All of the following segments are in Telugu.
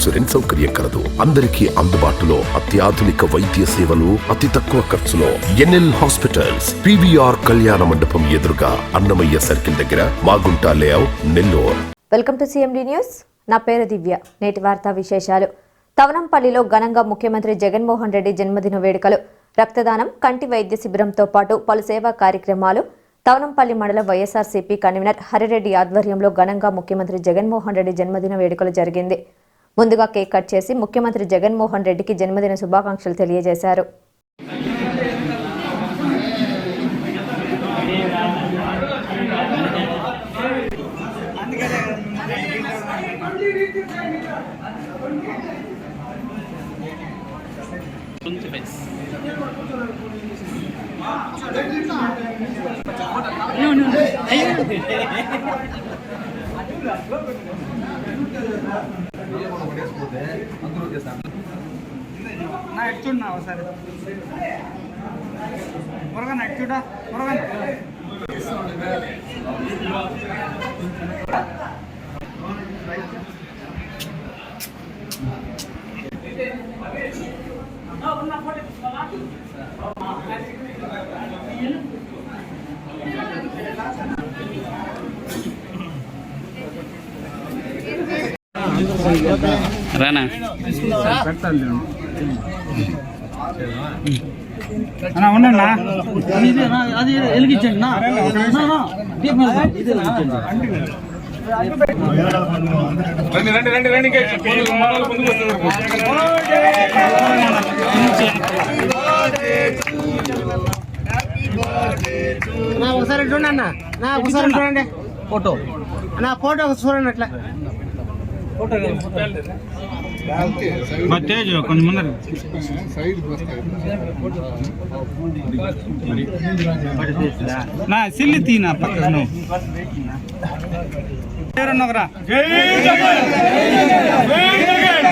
ఇన్సూరెన్స్ సౌకర్యం కలదు. అందరికీ అందుబాటులో అత్యాధునిక వైద్య సేవలు అతి తక్కువ ఖర్చులో. ఎన్ఎల్ హాస్పిటల్స్ పివిఆర్ కళ్యాణ మండపం ఎదురుగా అన్నమయ్య సర్కిల్ దగ్గర Magunta layout Nellore. Welcome to C M D news. నా పేరు దివ్య. నేటి వార్తా విశేషాలు. తవనంపల్లిలో ఘనంగా ముఖ్యమంత్రి జగన్మోహన్ రెడ్డి జన్మదిన వేడుకలు. రక్తదానం కంటి వైద్య శిబిరంతో పాటు పలు సేవా కార్యక్రమాలు. తవనంపల్లి మండల వైఎస్ఆర్సీపీ కన్వీనర్ హరిరెడ్డి ఆధ్వర్యంలో ఘనంగా ముఖ్యమంత్రి జగన్మోహన్ రెడ్డి జన్మదిన వేడుకలు జరిగింది. ముందుగా కేక్ కట్ చేసి ముఖ్యమంత్రి జగన్మోహన్ రెడ్డికి జన్మదిన శుభాకాంక్షలు తెలియజేశారు. ఎట్ చూడు నా ఒకసారి త్వరగా నా ఎట్ చూడా త్వరగా రానా? అన్నా ఉండన్నా అది వెలిగించండి నా. నా, నా, దీపం వెలిగించండి. ఇది వెలిగించండి. నా ఒకసారి చూడండి అన్న. నా ఒకసారి చూడండి. ఫోటో. నా ఫోటో చూడండి అట్లా. మా తేజ్ కొంచెం ముందర. నా సిల్లి తీ నా పక్కన నువ్వు పేరున్నొకరా జై జగన్! జై జగన్!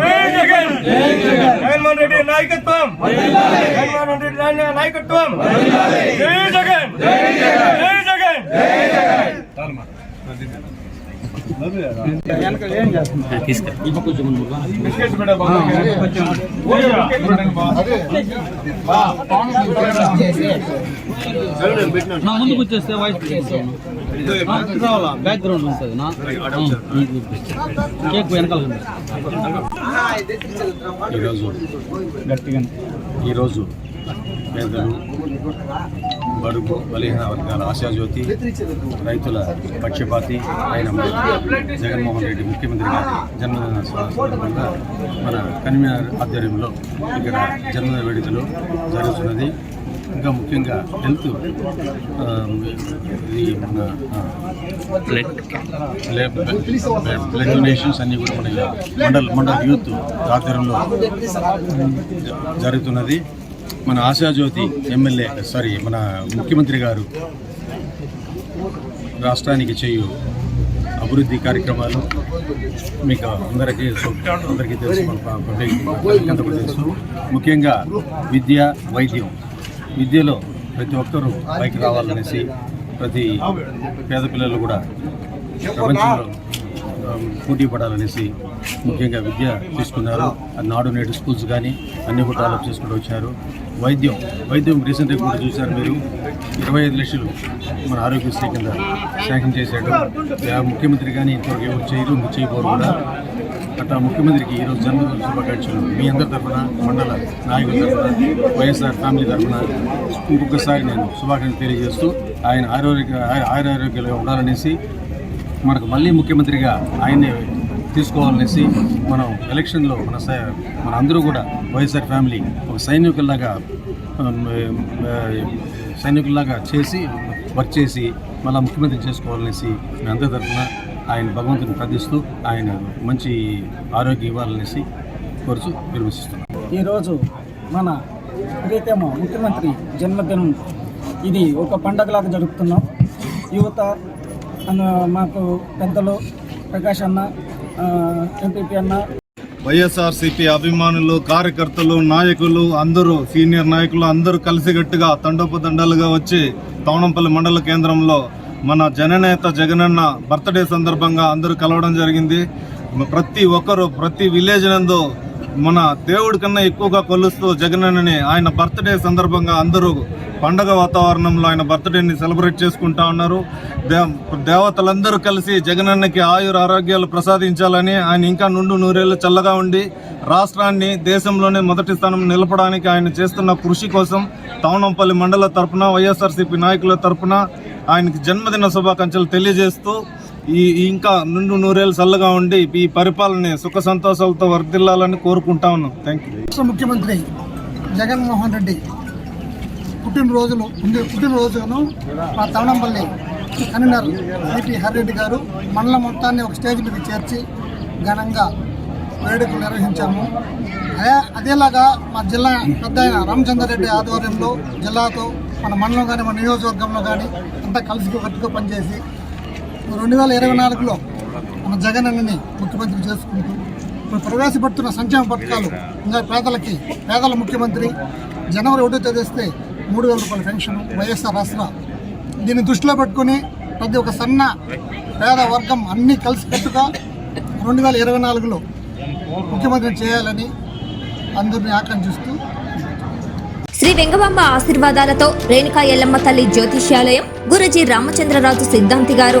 జై జగన్! జగన్మోహన్ రెడ్డి నాయకత్వం! జగన్మోహన్ రెడ్డి నాయ- నాయకత్వం! జై జగన్! జై జగన్! వెనక ఏం చేస్తున్నా నా ముందుకు వచ్చేస్తే వాయిస్ రావాలా బ్యాక్గ్రౌండ్ ఉంటుంది నా కేక్ వెనకాల ఈరోజు గట్టిగా ఈరోజు పేదలు బడుగు బలహీన వర్గాల ఆశాజ్యోతి రైతుల పక్షపాతి అయిన జగన్మోహన్ రెడ్డి ముఖ్యమంత్రి గారి జన్మదిన సందర్భంగా మన కన్వీనర్ ఆధ్వర్యంలో ఇక్కడ జన్మదిన వేడుకలు జరుగుతున్నది. ఇంకా ముఖ్యంగా హెల్త్ ఈ మన బ్లడ్ డొనేషన్స్ అన్నీ కూడా మన మండల్ మండల్ యూత్ ఆధ్వర్యంలో జరుగుతున్నది. మన ఆశాజ్యోతి ఎమ్మెల్యే సారీ మన ముఖ్యమంత్రి గారు రాష్ట్రానికి చేయు అభివృద్ధి కార్యక్రమాలు మీకు అందరికీ అందరికీ తెలుసు తెలుసు ముఖ్యంగా విద్య వైద్యం. విద్యలో ప్రతి ఒక్కరూ పైకి రావాలనేసి ప్రతి పేద పిల్లలు కూడా ప్రపంచంలో పోటీ పడాలనేసి ముఖ్యంగా విద్య తీసుకున్నారు. నాడు నేడు స్కూల్స్ కానీ అన్ని కూడా డెవలప్ చేసుకుంటూ వచ్చారు. వైద్యం. వైద్యం రీసెంట్గా కూడా చూశారు మీరు. ఇరవై ఐదు లక్షలు మన ఆరోగ్యశ్రీ కింద శాంక్షన్ చేశాడు. ముఖ్యమంత్రి కానీ ఇంతవరకు ఏమో చేయరు ఇంక చేయబోరు కూడా. అట్లా ముఖ్యమంత్రికి ఈరోజు జన్మదిన శుభాకాంక్షలు. మీ అందరి తరఫున మండల నాయకుల తరఫున వైఎస్ఆర్ ఫ్యామిలీ తరఫున ఇంకొకసారి నేను శుభాకాంక్షలు తెలియజేస్తూ ఆయన ఆరోగ్య ఆరోగ్యాలుగా ఉండాలనేసి మనకు మళ్ళీ ముఖ్యమంత్రిగా ఆయన్ని తీసుకోవాలనేసి మనం ఎలక్షన్లో మన సై- మన అందరూ కూడా వైఎస్ఆర్ ఫ్యామిలీ ఒక సైనికుల్లాగా సైనికుల్లాగా చేసి వర్క్ చేసి మళ్ళీ ముఖ్యమంత్రి చేసుకోవాలనేసి మీ అందరి తరఫున ఆయన భగవంతుని ప్రార్థిస్తూ ఆయన మంచి ఆరోగ్యం ఇవ్వాలనేసి కోరుచు విమర్శిస్తున్నాను ఈరోజు మన ప్రియతమ ముఖ్యమంత్రి జన్మదినం. ఇది ఒక పండగలాగా జరుపుతున్నాం. యువత మాకు పెద్దలు ప్రకాష్ అన్న ఎంపీపీ అన్న వైఎస్ఆర్సీపీ అభిమానులు కార్యకర్తలు నాయకులు అందరూ సీనియర్ నాయకులు అందరూ కలిసికట్టుగా తండోపతండాలుగా వచ్చి తవణంపల్లి మండల కేంద్రంలో మన జననేత జగనన్న బర్త్డే సందర్భంగా అందరూ కలవడం జరిగింది. ప్రతి ఒక్కరు ప్రతి విలేజ్ నందు మన దేవుడి కన్నా ఎక్కువగా కొలుస్తూ జగనన్నని ఆయన బర్త్డే సందర్భంగా అందరూ పండగ వాతావరణంలో ఆయన బర్త్డేని సెలబ్రేట్ చేసుకుంటా ఉన్నారు. దే- దేవతలందరూ కలిసి జగనన్నకి ఆయుర ఆరోగ్యాలు ప్రసాదించాలని ఆయన ఇంకా నుండు నూరేళ్ళు చల్లగా ఉండి రాష్ట్రాన్ని దేశంలోనే మొదటి స్థానం నిలపడానికి ఆయన చేస్తున్న కృషి కోసం తవనంపల్లి మండల తరపున వైఎస్ఆర్సీపీ నాయకుల తరపున ఆయనకి జన్మదిన శుభాకాంక్షలు తెలియజేస్తూ ఈ ఇంకా నుండు నూరేళ్ళు చల్లగా ఉండి ఈ పరిపాలన సుఖ సంతోషాలతో వర్ధిల్లాలని కోరుకుంటా ఉన్నాం. థ్యాంక్ యూ ముఖ్యమంత్రి జగన్మోహన్ రెడ్డి పుట్టినరోజులు పుట్టిన- పుట్టినరోజును మా తవణంపల్లి కన్వీనర్ ఐటి హరిరెడ్డి గారు మండలం మొత్తాన్ని ఒక స్టేజ్ మీద చేర్చి ఘనంగా వేడుకలు నిర్వహించాము. అదే అదేలాగా మా జిల్లా పెద్ద అయిన రామచంద్రారెడ్డి ఆధ్వర్యంలో జిల్లాతో మన మండలం కానీ మన నియోజకవర్గంలో కానీ అంతా కలిసి కట్టుగా పనిచేసి రెండు వేల ఇరవై నాలుగులో మన జగన్ అన్నని ముఖ్యమంత్రి చేసుకుంటూ ఇప్పుడు ప్రవేశపెడుతున్న సంక్షేమ పథకాలు ఇంకా పేదలకి పేదల ముఖ్యమంత్రి జనవరి ఒకటో తేదీస్తే మూడు వేల రూపాయల పెన్షన్ వైఎస్ఆర్ రాష్ట్ర. దీన్ని దృష్టిలో పెట్టుకుని ప్రతి ఒక్క సన్న పేద వర్గం అన్నీ కలిసి కట్టుగా రెండు వేల ఇరవై నాలుగులో ముఖ్యమంత్రి చేయాలని అందరినీ ఆకాంక్షిస్తూ శ్రీ వెంగబాంబ ఆశీర్వాదాలతో రేణుకా ఎల్లమ్మ తల్లి జ్యోతిష్యాలయం గురుజీ రామచంద్రరాజు సిద్ధాంతి గారు